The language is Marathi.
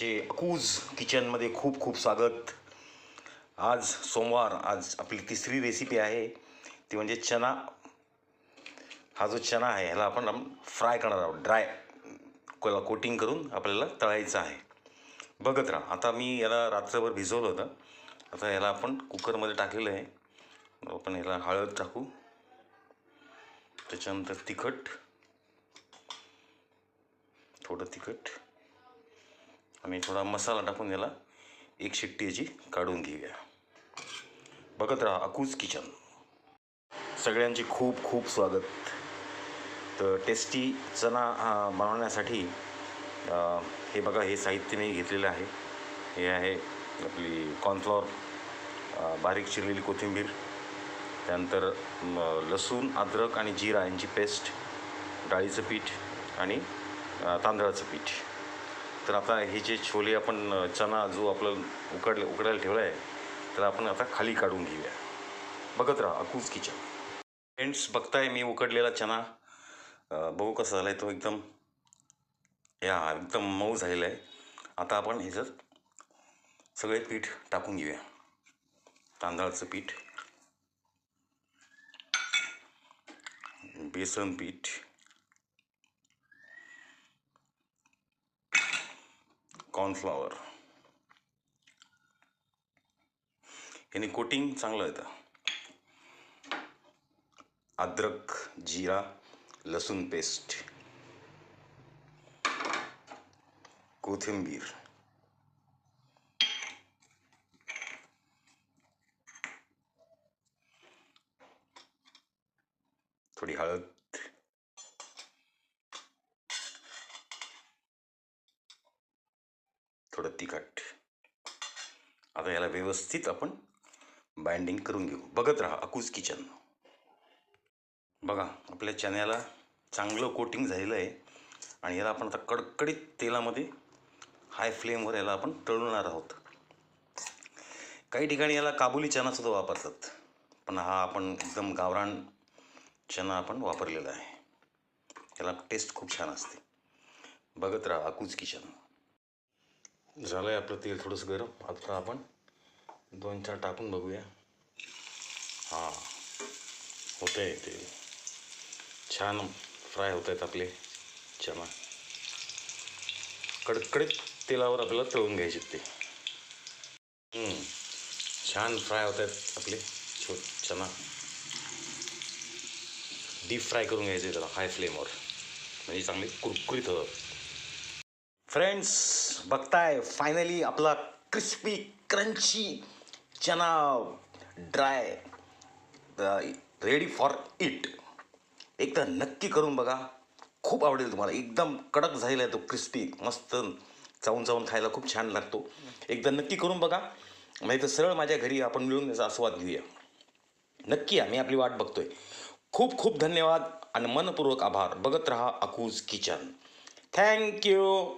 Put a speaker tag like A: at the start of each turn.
A: चे अकूज किचनमध्ये खूप खूप स्वागत. आज सोमवार आज आपली तिसरी रेसिपी आहे. ती म्हणजे चना हा जो चना आहे ह्याला आपण फ्राय करणार आहोत. ड्राय कोला कोटिंग करून आपल्याला तळायचं आहे. बघत राहा. आता मी याला रात्रभर भिजवलं होतं. आता ह्याला आपण कुकरमध्ये टाकलेलं आहे. आपण याला हळद टाकू. त्याच्यानंतर तिखट. थोडं तिखट. आणि थोडा मसाला टाकून याला एक शिट्टी याची काढून घेऊया. बघत राहा अकूज किचन. सगळ्यांचे खूप खूप स्वागत. तर टेस्टी चना बनवण्यासाठी हे बघा हे साहित्य मी घेतलेलं आहे. हे आहे आपली कॉर्नफ्लॉवर बारीक चिरलेली कोथिंबीर. त्यानंतर लसूण अद्रक आणि जिरा यांची पेस्ट डाळीचं पीठ आणि तांदळाचं पीठ. तर आता हे जे छोले आपण चणा चना जो आपलं उकडले उकडायला ठेवला आहे तर आपण आता खाली काढून घेऊया. बघत राहा अकूज किचन. फ्रेंड्स बघताय मी उकडलेला चना बघू कसा झाला आहे तो एकदम. या एकदम मऊ झालेला आहे आता आपण ह्याच्यात सगळे पीठ टाकून घेऊया. तांदळाचं पीठ. बेसन पीठ. कॉर्नफ्लॉवर याने कोटिंग चांगलं येतं अद्रक जिरा लसूण पेस्ट कोथिंबीर. थोडी हळद. थोडं तिखट. आता याला व्यवस्थित आपण बाइंडिंग करून घेऊ. बघत राहा अकूज किचन बघा आपल्या चण्याला चांगलं कोटिंग झालेलं आहे. आणि याला आपण आता कडकडीत तेलामध्ये हाय फ्लेमवर याला आपण तळणार आहोत. काही ठिकाणी याला काबुली चणासुद्धा वापरतात. पण हा आपण एकदम गावरान चना आपण वापरलेला आहे. याला टेस्ट खूप छान असते. बघत राहा अकूज किचन झालं आहे आपलं तेल थोडंसं गरम. आता आपण दोन चार टाकून बघूया. हां. होतं आहे ते. छान फ्राय होत आहेत आपले चना कडकडीत तेलावर आपल्याला तळून घ्यायचे ते. छान फ्राय होत आहेत आपले छो चना डीप फ्राय करून घ्यायचे त्याला हाय फ्लेमवर. म्हणजे चांगले कुरकुरीत होतात फ्रेंड्स बघताय फायनली आपला crispy crunchy chana dry ready for it एकदा नक्की करून बघा. खूप आवडेल तुम्हाला. एकदम कडक झालेला आहे तो क्रिस्पी मस्त चावून चावून खायला खूप छान लागतो. एकदा नक्की करून बघा. नाही तर सरळ माझ्या घरी आपण मिळून याचा आस्वाद घेऊया. नक्की या मी आपली वाट बघतोय. खूप खूप धन्यवाद आणि मनपूर्वक आभार. बघत रहा अकूज किचन. थँक्यू